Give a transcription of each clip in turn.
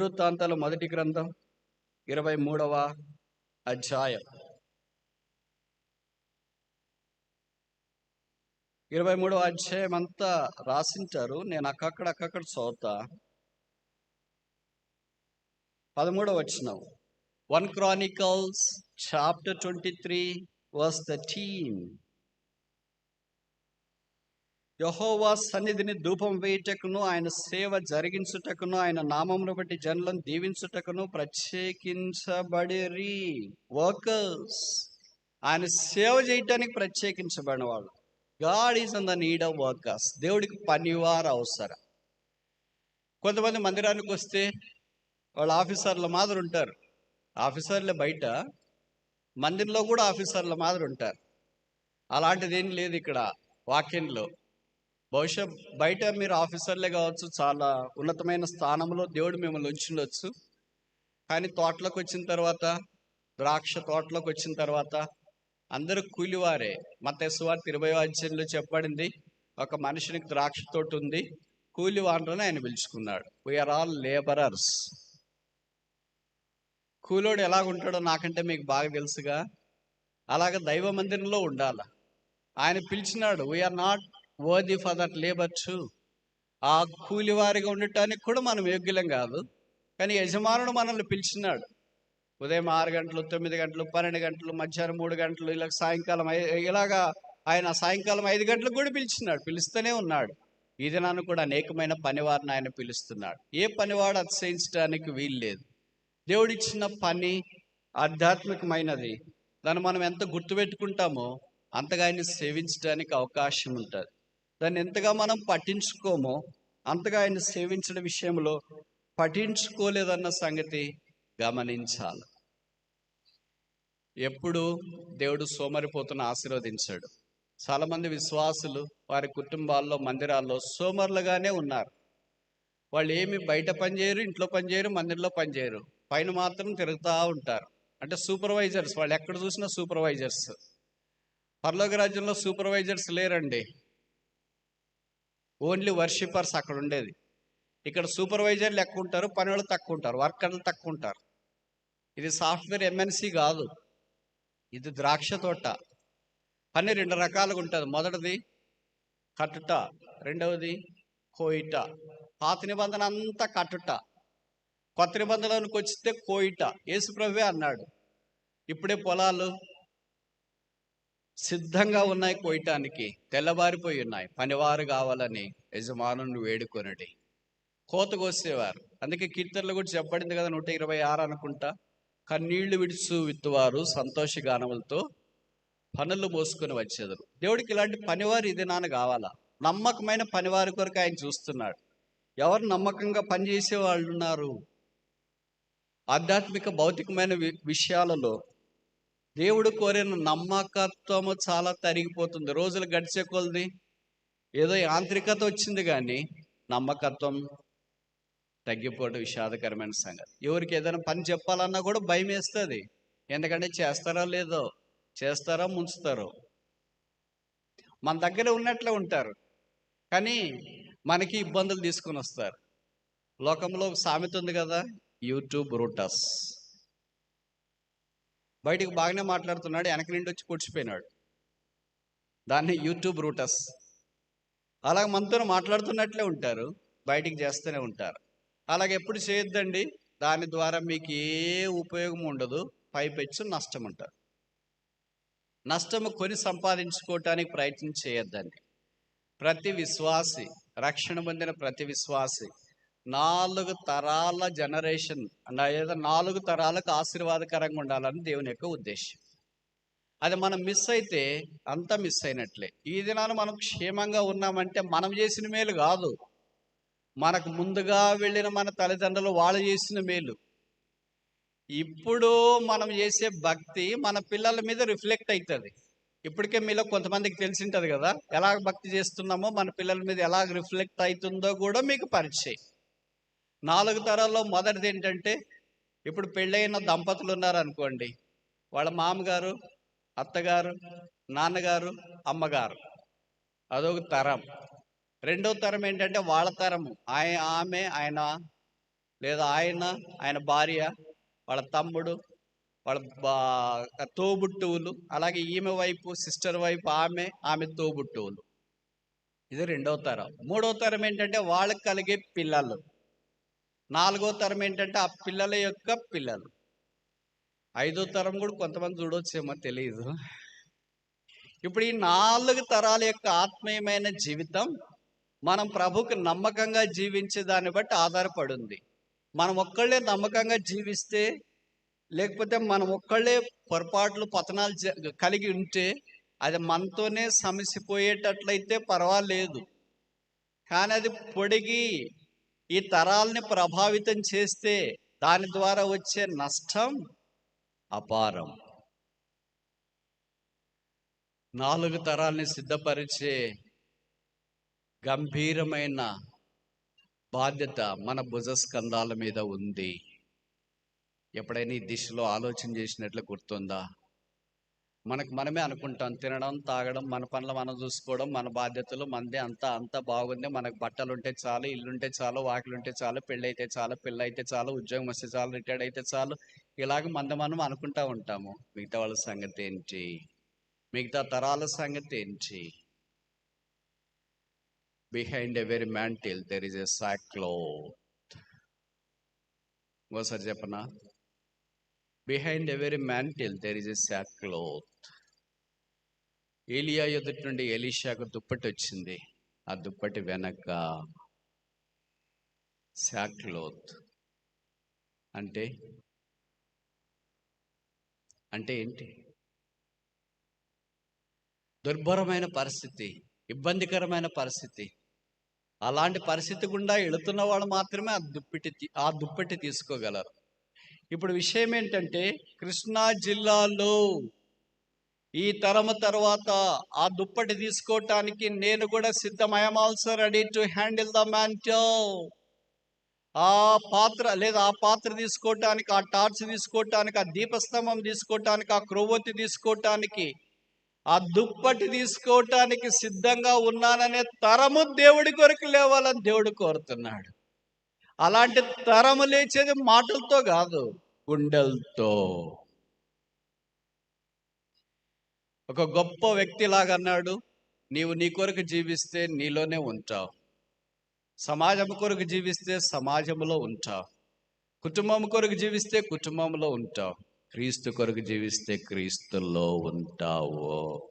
దినవృత్తాంతాల మొదటి గ్రంథం ఇరవై మూడవ అధ్యాయం. ఇరవై మూడవ అధ్యాయం అంతా రాసింటారు. నేను అక్కక్కడ అక్కక్కడ చదువుతా. పదమూడవ వచ్చిన one Chronicles chapter twenty three verse thirteen. యహోవా సన్నిధిని ధూపం వేయుటకును ఆయన సేవ జరిగించుటకును ఆయన నామమును బట్టి జనులను దీవించుటకును ప్రత్యేకించబడిరి. వర్కర్స్ ఆయన సేవ చేయటానికి ప్రత్యేకించబడిన వాళ్ళు God is in the need of workers. దేవుడికి పనివారు అవసరం. కొంతమంది మందిరానికి వస్తే వాళ్ళ ఆఫీసర్ల మాదిరి ఉంటారు. ఆఫీసర్లే బయట మందిరంలో కూడా ఆఫీసర్ల మాదిరి ఉంటారు. అలాంటిది ఏం లేదు ఇక్కడ వాక్యంలో. బహుశా బయట మీరు ఆఫీసర్లే కావచ్చు చాలా ఉన్నతమైన స్థానంలో దేవుడు మిమ్మల్ని ఉంచుండొచ్చు కానీ తోటలోకి వచ్చిన తర్వాత ద్రాక్ష తోటలోకి వచ్చిన తర్వాత అందరూ కూలివారే. మత సువార్త ఇరవై అధ్యయంలో చెప్పబడింది ఒక మనుషునికి ద్రాక్ష తోట ఉంది కూలి వాండ్రని ఆయన పిలుచుకున్నాడు. వీఆర్ ఆల్ లేబరర్స్ కూలోడు ఎలాగుంటాడో నాకంటే మీకు బాగా తెలుసుగా. అలాగ దైవ మందిరంలో ఉండాల. ఆయన పిలిచినాడు we are not worthy for that labour to ఆ కూలివారిగా ఉండటానికి కూడా మనం యోగ్యులం కాదు. కానీ యజమానుడు మనల్ని పిలిచినాడు. ఉదయం ఆరు గంటలు తొమ్మిది గంటలు పన్నెండు గంటలు మధ్యాహ్నం మూడు గంటలు ఇలా సాయంకాలం ఇలాగా ఆయన సాయంకాలం ఐదు గంటలకు కూడా పిలిచినాడు. పిలుస్తూనే ఉన్నాడు. ఈ దినాన్ని కూడా అనేకమైన పనివారిని ఆయన పిలుస్తున్నాడు. ఏ పనివాడు అతిశయించడానికి వీలు లేదు దేవుడిచ్చిన పని ఆధ్యాత్మికమైనది. దాన్ని మనం ఎంత గుర్తుపెట్టుకుంటామో అంతగా ఆయన సేవించడానికి అవకాశం ఉంటుంది. దాన్ని ఎంతగా మనం పట్టించుకోమో అంతగా ఆయన సేవించడం విషయంలో పఠించుకోలేదన్న సంగతి గమనించాలి. ఎప్పుడు దేవుడు సోమరిపోతున్న ఆశీర్వదించాడు. చాలామంది విశ్వాసులు వారి కుటుంబాల్లో మందిరాల్లో సోమరులుగానే ఉన్నారు. వాళ్ళు ఏమి బయట పనిచేయరు ఇంట్లో పనిచేయరు మందిర్లో మందిరంలో పైన మాత్రం తిరుగుతూ ఉంటారు. అంటే సూపర్వైజర్స్ వాళ్ళు ఎక్కడ చూసినా సూపర్వైజర్స్. పర్లోక రాజ్యంలో సూపర్వైజర్స్ లేరండి. ఓన్లీ వర్షిపర్స్ అక్కడ ఉండేది. ఇక్కడ సూపర్వైజర్లు ఎక్కువ ఉంటారు పనులు తక్కువ ఉంటారు వర్కర్లు తక్కువ ఉంటారు. ఇది సాఫ్ట్వేర్ ఎంఎన్సి కాదు. ఇది ద్రాక్ష తోట. పని రెండు రకాలుగా ఉంటుంది. మొదటిది కట్టుట రెండవది కోయిట. పాత నిబంధన అంతా కట్టుట. కొత్త నిబంధనలోనికి వచ్చితే కోయిట. యేసుప్రభే అన్నాడు. ఇప్పుడే పొలాలు సిద్ధంగా ఉన్నాయి కోయటానికి తెల్లవారిపోయి ఉన్నాయి. పనివారు కావాలని యజమానుని వేడుకొనడి. కోత కోసేవారు. అందుకే కీర్తనలు కూడా చెప్పబడింది కదా నూట ఇరవై ఆరు అనుకుంటా. కన్నీళ్ళు విడుచు విత్తువారు సంతోష గానములతో పనులు మోసుకొని వచ్చేదారు. దేవుడికి ఇలాంటి పనివారు ఇది నాన్న కావాలా? నమ్మకమైన పనివారి కొరకు ఆయన చూస్తున్నాడు. ఎవరు నమ్మకంగా పనిచేసే వాళ్ళు ఉన్నారు ఆధ్యాత్మిక భౌతికమైన వి- విషయాలలో దేవుడు కోరిన నమ్మకత్వము చాలా తరిగిపోతుంది. రోజులు గడిచే కొలది ఏదో యాంత్రికత వచ్చింది కానీ నమ్మకత్వం తగ్గిపోవడం విషాదకరమైన సంగతి. ఎవరికి ఏదైనా పని చెప్పాలన్నా కూడా భయం వేస్తుంది. ఎందుకంటే చేస్తారో లేదో చేస్తారో ముంచుతారో. మన దగ్గర ఉన్నట్లే ఉంటారు. కానీ మనకి ఇబ్బందులు తీసుకొని వస్తారు. లోకంలో సామెత ఉంది కదా యూట్యూబ్ రూటస్. బయటికి బాగానే మాట్లాడుతున్నాడు వెనక నుండి వచ్చి కూర్చిపోయినాడు. దాన్ని యూట్యూబ్ రూటస్ అలాగ మనతో మాట్లాడుతున్నట్లే ఉంటారు బయటికి చేస్తూనే ఉంటారు. అలాగ ఎప్పుడు చేయొద్దండి దాని ద్వారా మీకు ఏ ఉపయోగం ఉండదు పైపెచ్చు నష్టం ఉంటారు. నష్టము కొని సంపాదించుకోవటానికి ప్రయత్నం చేయొద్దండి. ప్రతి విశ్వాసి రక్షణ పొందిన ప్రతి విశ్వాసి నాలుగు తరాల జనరేషన్ లేదా నాలుగు తరాలకు ఆశీర్వాదకరంగా ఉండాలని దేవుని యొక్క ఉద్దేశం. అది మనం మిస్ అయితే అంతా మిస్ అయినట్లే. ఈ దినాన మనం క్షేమంగా ఉన్నామంటే మనం చేసిన మేలు కాదు. మనకు ముందుగా వెళ్ళిన మన తల్లిదండ్రులు వాళ్ళు చేసిన మేలు. ఇప్పుడు మనం చేసే భక్తి మన పిల్లల మీద రిఫ్లెక్ట్ అవుతుంది ఇప్పటికే మీలో కొంతమందికి తెలిసి ఉంటుంది కదా ఎలా భక్తి చేస్తున్నామో మన పిల్లల మీద ఎలా రిఫ్లెక్ట్ అవుతుందో కూడా మీకు పరిచయం. నాలుగు తరాల్లో మొదటిది ఏంటంటే ఇప్పుడు పెళ్ళైన దంపతులు ఉన్నారనుకోండి. వాళ్ళ మామగారు అత్తగారు నాన్నగారు అమ్మగారు. అదొక తరం. రెండో తరం ఏంటంటే వాళ్ళ తరము ఆయన ఆమె ఆయన లేదా ఆయన ఆయన భార్య వాళ్ళ తమ్ముడు వాళ్ళ బా- తోబుట్టువులు అలాగే ఈమె వైపు సిస్టర్ వైపు ఆమె ఆమె తోబుట్టువులు. ఇది రెండవ తరం. మూడవ తరం ఏంటంటే వాళ్ళకి కలిగే పిల్లలు. నాలుగో తరం ఏంటంటే ఆ పిల్లల యొక్క పిల్లలు. ఐదో తరం కూడా కొంతమంది చూడొచ్చేమో తెలియదు ఇప్పుడు ఈ నాలుగు తరాల యొక్క ఆత్మీయమైన జీవితం మనం ప్రభుకి నమ్మకంగా జీవించే దాన్ని బట్టి ఆధారపడి ఉంది మనం ఒక్కళ్ళే నమ్మకంగా జీవిస్తే లేకపోతే మనం ఒక్కళ్ళే పొరపాట్లు పతనాలు జ- కలిగి ఉంటే అది మనతోనే సమసిపోయేటట్లయితే పర్వాలేదు. కానీ అది పొడిగి ఈ తరాల్ని ప్రభావితం చేస్తే దాని ద్వారా వచ్చే నష్టం అపారం. నాలుగు తరాల్ని సిద్ధపరిచే గంభీరమైన బాధ్యత మన భుజస్కంధాల మీద ఉంది. ఎప్పుడైనా ఈ దిశలో ఆలోచన చేసినట్లు గుర్తుందా? మనకు మనమే అనుకుంటాం. తినడం తాగడం మన పనులు మనం చూసుకోవడం మన బాధ్యతలు మనదే అంతా అంతా బాగుంది. మనకు బట్టలు ఉంటే చాలు ఇల్లుంటే చాలు వాకిలు ఉంటే చాలు పెళ్ళి అయితే చాలు పిల్ల అయితే చాలు ఉద్యోగం వస్తే చాలు రిటైర్డ్ అయితే చాలు ఇలాగ మంద మనం అనుకుంటా ఉంటాము. మిగతా వాళ్ళ సంగతి ఏంటి? మిగతా తరాల సంగతి ఏంటి? Behind every mantle there is a sackcloth ఇంకోసారి చెప్పనా? Behind every mantle there is a sackcloth ఏలియా ఎదుటి నుండి ఎలీషాకు దుప్పటి వచ్చింది. ఆ దుప్పటి వెనక సాక్లోత్ అంటే? అంటే ఏంటి? దుర్భరమైన పరిస్థితి ఇబ్బందికరమైన పరిస్థితి. అలాంటి పరిస్థితి గుండా వెళుతున్న వాళ్ళు మాత్రమే ఆ దుప్పటి ఆ దుప్పటి తీసుకోగలరు. ఇప్పుడు విషయం ఏంటంటే కృష్ణా జిల్లాలో ఈ తరము తర్వాత ఆ దుప్పటి తీసుకోవటానికి నేను కూడా సిద్ధం I'm also ready to handle the mantle ఆ పాత్ర లేదా ఆ పాత్ర తీసుకోవటానికి ఆ టార్చ్ తీసుకోవటానికి ఆ దీపస్తంభం తీసుకోవటానికి ఆ క్రొవ్వొత్తి తీసుకోవటానికి ఆ దుప్పటి తీసుకోవటానికి సిద్ధంగా ఉన్నాననే తరము దేవుడి కొరకు లేవాలని దేవుడు కోరుతున్నాడు. అలాంటి తరము లేచేది మాటలతో కాదు గుండెలతో. ఒక గొప్ప వ్యక్తి అన్నాడు నీవు నీ కొరకు జీవిస్తే నీలోనే ఉంటావు. సమాజం కొరకు జీవిస్తే సమాజంలో ఉంటావు. కుటుంబం కొరకు జీవిస్తే కుటుంబంలో ఉంటావు. క్రీస్తు కొరకు జీవిస్తే క్రీస్తులో ఉంటావు.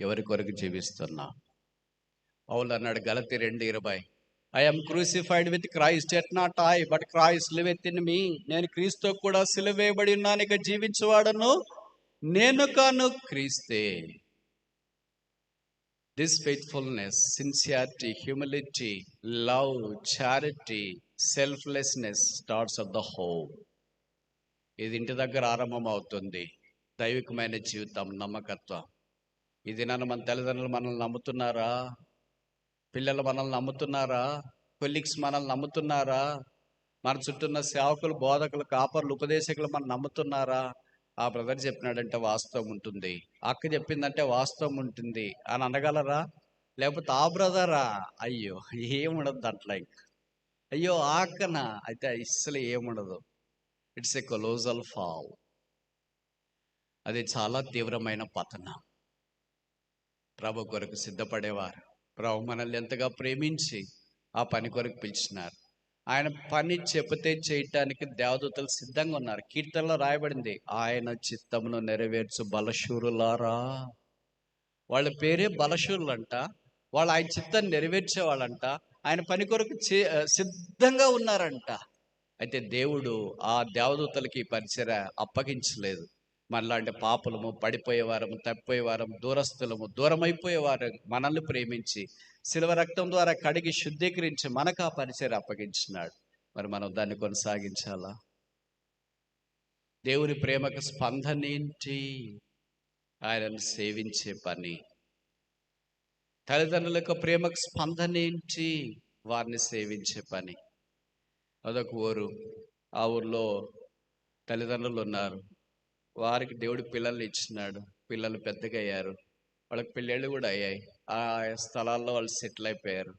ఎవరి కొరకు జీవిస్తున్నా? పౌలు అన్నాడు గలతి రెండు ఇరవై. I'm crucified with Christ yet not I but Christ liveth in me నేను క్రీస్తు కూడా సిలువేయబడి ఉన్నాను ఇక జీవించేవాడను నేను కాను క్రీస్తే. This faithfulness sincerity humility love charity selflessness starts of the home ఇది ఇంటి దగ్గర ఆరంభం అవుతుంది దైవికమైన జీవితం నమ్మకత్వం. ఇది నన్ను మన తల్లిదండ్రులు మనల్ని నమ్ముతున్నారా? పిల్లలు మనల్ని నమ్ముతున్నారా? కొలీగ్స్ మనల్ని నమ్ముతున్నారా? మన చుట్టూన్న సేవకులు బోధకులు కాపర్లు ఉపదేశకులు మనం నమ్ముతున్నారా? ఆ బ్రదర్ చెప్పినాడంటే వాస్తవం ఉంటుంది. అక్క చెప్పిందంటే వాస్తవం ఉంటుంది. అని అనగలరా? లేకపోతే ఆ బ్రదరా? అయ్యో ఏముండదు దాంట్లో ఇంక. అయ్యో ఆకన అయితే అస్సలు ఏముండదు. ఇట్స్ ఎ కొలోజల్ ఫాల్ అది చాలా తీవ్రమైన పతనం. ప్రభు కొరకు సిద్ధపడేవారు. ప్రభు మనల్ని ఎంతగా ప్రేమించి ఆ పని కొరకు పిలిచినారు. ఆయన పని చెబితే చేయటానికి దేవదూతలు సిద్ధంగా ఉన్నారు. కీర్తనలో రాయబడింది ఆయన చిత్తమును నెరవేర్చు బలశూరులారా. వాళ్ళ పేరే బలశూరులంట వాళ్ళు ఆయన చిత్తాన్ని నెరవేర్చేవాళ్ళంట ఆయన పని కొరకు చే సిద్ధంగా ఉన్నారంట. అయితే దేవుడు ఆ దేవదూతలకి ఈ పరిచయ అప్పగించలేదు. మనలాంటి పాపులము పడిపోయేవారము తప్పిపోయేవారము దూరస్తులము దూరమైపోయేవారు మనల్ని ప్రేమించి శిలువ రక్తం ద్వారా కడిగి శుద్ధీకరించి మనకు ఆ పరిచయం అప్పగించినాడు. మరి మనం దాన్ని కొనసాగించాలా? దేవుని ప్రేమకు స్పందన ఏంటి? ఆయనను సేవించే పని. తల్లిదండ్రుల యొక్క ప్రేమకు స్పందన ఏంటి? వారిని సేవించే పని. అదొక ఊరు. ఆ ఊర్లో తల్లిదండ్రులు ఉన్నారు. వారికి దేవుడు పిల్లల్ని ఇచ్చినాడు. పిల్లలు పెద్దగా అయ్యారు వాళ్ళకి పిల్లలు కూడా అయ్యాయి. ఆ స్థలాల్లో వాళ్ళు సెటిల్ అయిపోయారు.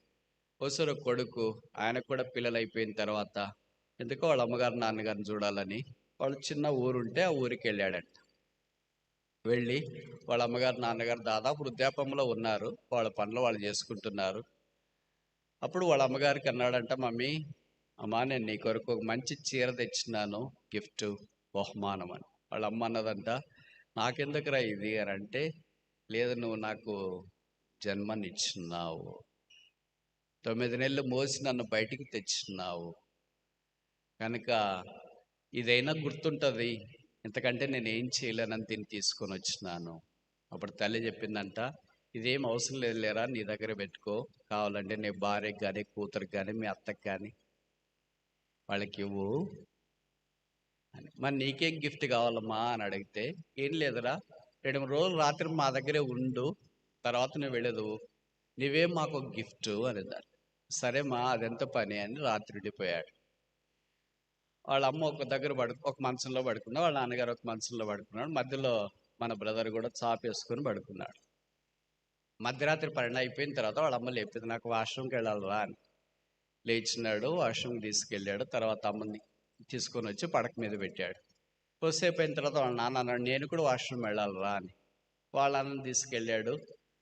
ఒకసారి కొడుకు ఆయనకు కూడా పిల్లలు అయిపోయిన తర్వాత ఎందుకో వాళ్ళ అమ్మగారు నాన్నగారిని చూడాలని వాళ్ళు చిన్న ఊరుంటే ఆ ఊరికి వెళ్ళాడంట. వెళ్ళి వాళ్ళ అమ్మగారు నాన్నగారు దాదాపు వృద్ధాపంలో ఉన్నారు. వాళ్ళ పనులు వాళ్ళు చేసుకుంటున్నారు. అప్పుడు వాళ్ళ అమ్మగారికి అన్నాడంట మమ్మీ అమ్మా నేను నీ కొరకు ఒక మంచి చీర తెచ్చినాను గిఫ్ట్ బహుమానం అని వాళ్ళ అమ్మ అన్నదంట. నాకెందుకురా ఇది అని అంటే లేదు నువ్వు నాకు జన్మనిచ్చినావు తొమ్మిది నెలలు మోసి నన్ను బయటికి తెచ్చినావు కనుక ఇదైనా గుర్తుంటుంది. ఇంతకంటే నేను ఏం చేయలేనని దీన్ని తీసుకొని వచ్చినాను. అప్పుడు తల్లి చెప్పిందంట ఇదేం అవసరం లేదు లేరా నీ దగ్గర పెట్టుకో. కావాలంటే నీ భార్యకి కానీ కూతురికి కానీ మీ అత్తకి కానీ వాళ్ళకి ఇవ్వు. అని మరి నీకేం గిఫ్ట్ కావాలమ్మా అని అడిగితే ఏం లేదురా రెండు మూడు రోజులు రాత్రి మా దగ్గరే ఉండు తర్వాత నువ్వు వెళ్ళదు నువ్వేం మాకు ఒక గిఫ్ట్ అనేదాన్ని. సరేమ్మా అదెంత పని అని రాత్రి ఉండిపోయాడు. వాళ్ళ అమ్మ ఒక దగ్గర పడు ఒక మంచంలో పడుకున్నా వాళ్ళ నాన్నగారు ఒక మంచంలో పడుకున్నాడు. మధ్యలో మన బ్రదర్ కూడా చాపేసుకొని పడుకున్నాడు. మధ్యరాత్రి పన్నెండు అయిపోయిన తర్వాత వాళ్ళ అమ్మ లేపింది నాకు వాష్రూమ్కి వెళ్ళాలిరా అని. లేచినాడు వాష్రూమ్కి తీసుకెళ్ళాడు తర్వాత అమ్మని తీసుకొని వచ్చి పడక మీద పెట్టాడు. కొద్దిసేపు అయిన తర్వాత వాళ్ళ నాన్న అన్నాడు నేను కూడా వాష్రూమ్ వెళ్ళాలిరా అని. వాళ్ళ అన్నని తీసుకెళ్ళాడు.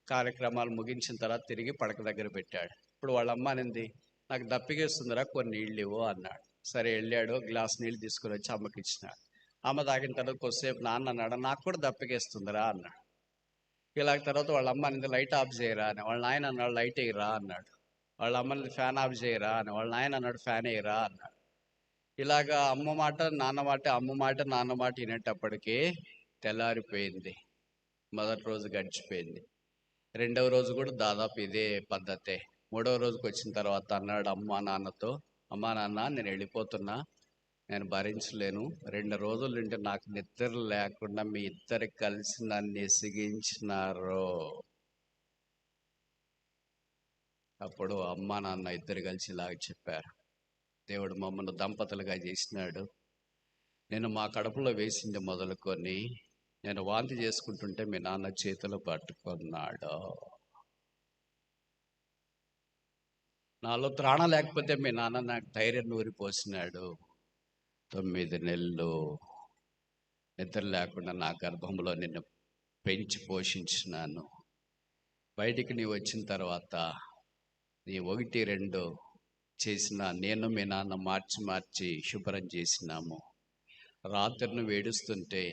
కార్యక్రమాలు ముగించిన తర్వాత తిరిగి పడక దగ్గర పెట్టాడు. ఇప్పుడు వాళ్ళ అమ్మ అనింది నాకు దప్పికేస్తుందిరా కొన్ని నీళ్ళు ఇవ్వు అన్నాడు. సరే వెళ్ళాడు గ్లాస్ నీళ్ళు తీసుకొని వచ్చి అమ్మకి ఇచ్చినాడు. అమ్మ తాగిన తర్వాత కొద్దిసేపు నాన్న అన్నాడు నాకు కూడా దప్పికేస్తుందిరా అన్నాడు. ఇలాగ తర్వాత వాళ్ళ అమ్మ అనేది లైట్ ఆఫ్ చేయరా అని. వాళ్ళ నాయన అన్నాడు లైట్ వేయరా అన్నాడు. వాళ్ళ అమ్మని ఫ్యాన్ ఆఫ్ చేయరా అని. వాళ్ళ నాయన అన్నాడు ఫ్యాన్ వేయరా అన్నాడు. ఇలాగా అమ్మ మాట నాన్న మాట అమ్మ మాట నాన్న మాట వినేటప్పటికీ తెల్లారిపోయింది. మొదటి రోజు గడిచిపోయింది. రెండవ రోజు కూడా దాదాపు ఇదే పద్ధతే. మూడవ రోజుకి వచ్చిన తర్వాత అన్నాడు అమ్మ నాన్నతో అమ్మా నాన్న నేను వెళ్ళిపోతున్నా నేను భరించలేను. రెండు రోజుల నుండి నాకు నిద్ర లేకుండా మీ ఇద్దరు కలిసి నన్ను ఎసిగించినారు. అప్పుడు అమ్మ నాన్న ఇద్దరు కలిసి ఇలాగ చెప్పారు. దేవుడు మమ్మల్ని దంపతులుగా చేసినాడు. నేను మా కడుపులో వేసింది మొదలుకొని నేను వాంతి చేసుకుంటుంటే మీ నాన్న చేతులు పట్టుకున్నాడు. నాలో త్రాణ లేకపోతే మీ నాన్న నాకు ధైర్యం నూరిపోసినాడు తొమ్మిది నెలలు నిద్ర లేకుండా నా గర్భంలో నిన్ను పెంచి పోషించినాను. బయటికి నీ వచ్చిన తర్వాత నీ ఒకటి రెండు చేసిన నేను మీ నాన్న మార్చి మార్చి శుభ్రం చేసినాము. రాత్రిని వేడుస్తుంటే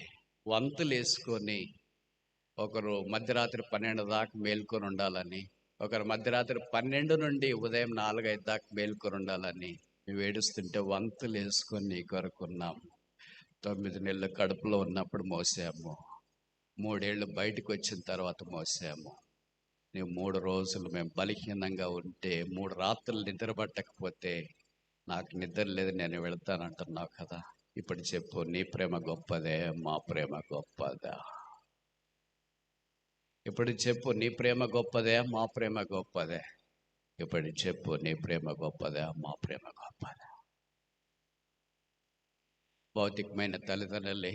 వంతులు వేసుకొని ఒకరు మధ్యరాత్రి పన్నెండు దాకా మేల్కొని ఉండాలని ఒకరు మధ్యరాత్రి పన్నెండు నుండి ఉదయం నాలుగైదు దాకా మేల్కొని ఉండాలని వేడుస్తుంటే వంతులు వేసుకొని నీ కొరకున్నాము తొమ్మిది నెలలు కడుపులో ఉన్నప్పుడు మోసాము. మూడేళ్ళు బయటకు వచ్చిన తర్వాత మోసాము. నీ మూడు రోజులు మేము బలహీనంగా ఉంటే మూడు రాత్రులు నిద్రపట్టకపోతే నాకు నిద్ర లేదు నేను వెళ్తానంటున్నావు కదా. ఇప్పుడు చెప్పు నీ ప్రేమ గొప్పదే మా ప్రేమ గొప్పదా? ఇప్పుడు చెప్పు నీ ప్రేమ గొప్పదే మా ప్రేమ గొప్పదే? ఇప్పుడు చెప్పు నీ ప్రేమ గొప్పదే మా ప్రేమ గొప్పదే? భౌతికమైన తల్లిదండ్రులే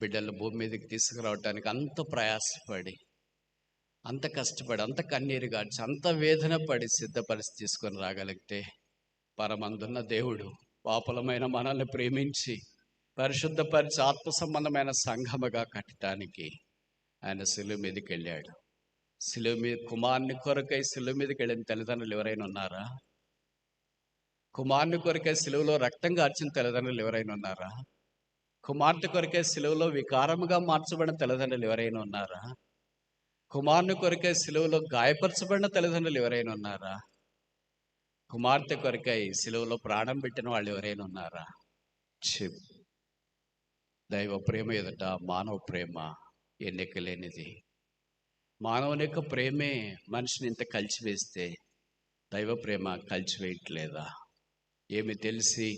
బిడ్డలు భూమి మీదకి తీసుకురావటానికి అంత ప్రయాసపడి అంత కష్టపడి అంత కన్నీరు గాడ్చి అంత వేదన పడి సిద్ధపరిచి తీసుకొని రాగలిగితే పరమందున్న దేవుడు పాపలమైన మనల్ని ప్రేమించి పరిశుద్ధపరిచి ఆత్మ సంబంధమైన సంఘముగా కట్టడానికి ఆయన శిలువ మీదకి వెళ్ళాడు. శిలువ మీద కుమార్ని కొరకై శిలువ మీదకి వెళ్ళిన తల్లిదండ్రులు ఎవరైనా ఉన్నారా? కుమార్ని కొరకై శిలువలో రక్తం గార్చిన తల్లిదండ్రులు ఎవరైనా ఉన్నారా? కుమార్తె కొరకే సిలువులో వికారముగా మార్చబడిన తల్లిదండ్రులు ఎవరైనా ఉన్నారా? కుమారుని కొరకై సిలువలో గాయపరచబడిన తల్లిదండ్రులు ఎవరైనా ఉన్నారా? కుమార్తె కొరకై సిలువలో ప్రాణం పెట్టిన వాళ్ళు ఎవరైనా ఉన్నారా? చెప్ దైవ ప్రేమ ఎదుట మానవ ప్రేమ ఎన్నిక లేనిది మానవుని యొక్క ప్రేమే మనిషిని ఇంత కలిసివేస్తే దైవ ప్రేమ కలిసివేయట్లేదా? ఏమి తెలిసి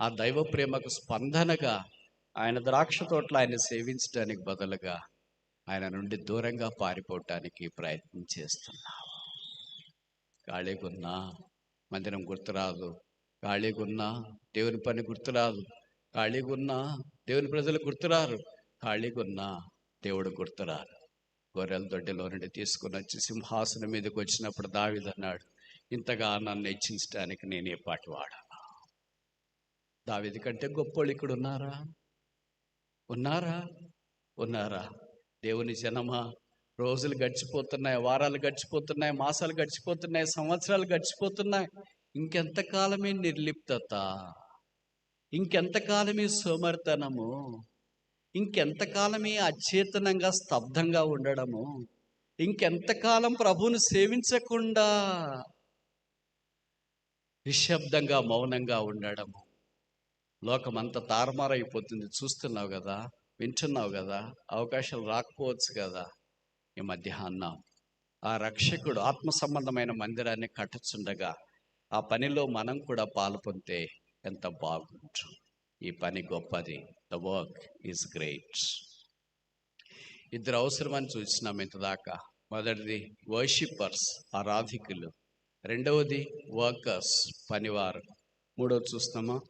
ఆ దైవ ప్రేమకు స్పందనగా ఆయన ద్రాక్ష తోటలో ఆయన సేవించడానికి బదులుగా ఆయన నుండి దూరంగా పారిపోవటానికి ప్రయత్నం చేస్తున్నావు. ఖాళీగున్నా మందిరం గుర్తురాదు. ఖాళీగున్నా దేవుని పని గుర్తురాదు. ఖాళీగున్నా దేవుని ప్రజలు గుర్తురారు. ఖాళీగున్నా దేవుడు గుర్తురారు. గొర్రెల దొడ్డిలో నుండి తీసుకుని వచ్చి సింహాసనం మీదకి వచ్చినప్పుడు దావిదన్నాడు ఇంతగా నన్ను హెచ్చించడానికి నేనే పాటి వాడాలా దావిది కంటే గొప్పోళ్ళు ఇక్కడ ఉన్నారా? ఉన్నారా? ఉన్నారా? దేవుని జనమా రోజులు గడిచిపోతున్నాయి వారాలు గడిచిపోతున్నాయి మాసాలు గడిచిపోతున్నాయి సంవత్సరాలు గడిచిపోతున్నాయి. ఇంకెంతకాలమే నిర్లిప్తత? ఇంకెంతకాలమే సోమర్తనము? ఇంకెంతకాలమే అచేతనంగా స్తబ్దంగా ఉండడము? ఇంకెంతకాలం ప్రభువును సేవించకుండా నిశ్శబ్దంగా మౌనంగా ఉండడము? లోకమంత తారుమారైపోతుంది. చూస్తున్నావు కదా? వింటున్నావు కదా అవకాశాలు రాకపోవచ్చు కదా ఈ మధ్యాహ్నం. ఆ రక్షకుడు ఆత్మ సంబంధమైన మందిరాన్ని కట్టచుండగా ఆ పనిలో మనం కూడా పాలు పొందితే ఎంత బాగుంటుంది. ఈ పని గొప్పది. ద వర్క్ ఈజ్ గ్రేట్ ఇద్దరు అవసరమని చూసినాం ఇంతదాకా. మొదటిది వర్షిప్పర్స్ ఆరాధికులు. రెండవది వర్కర్స్ పనివారు. మూడవది చూస్తామా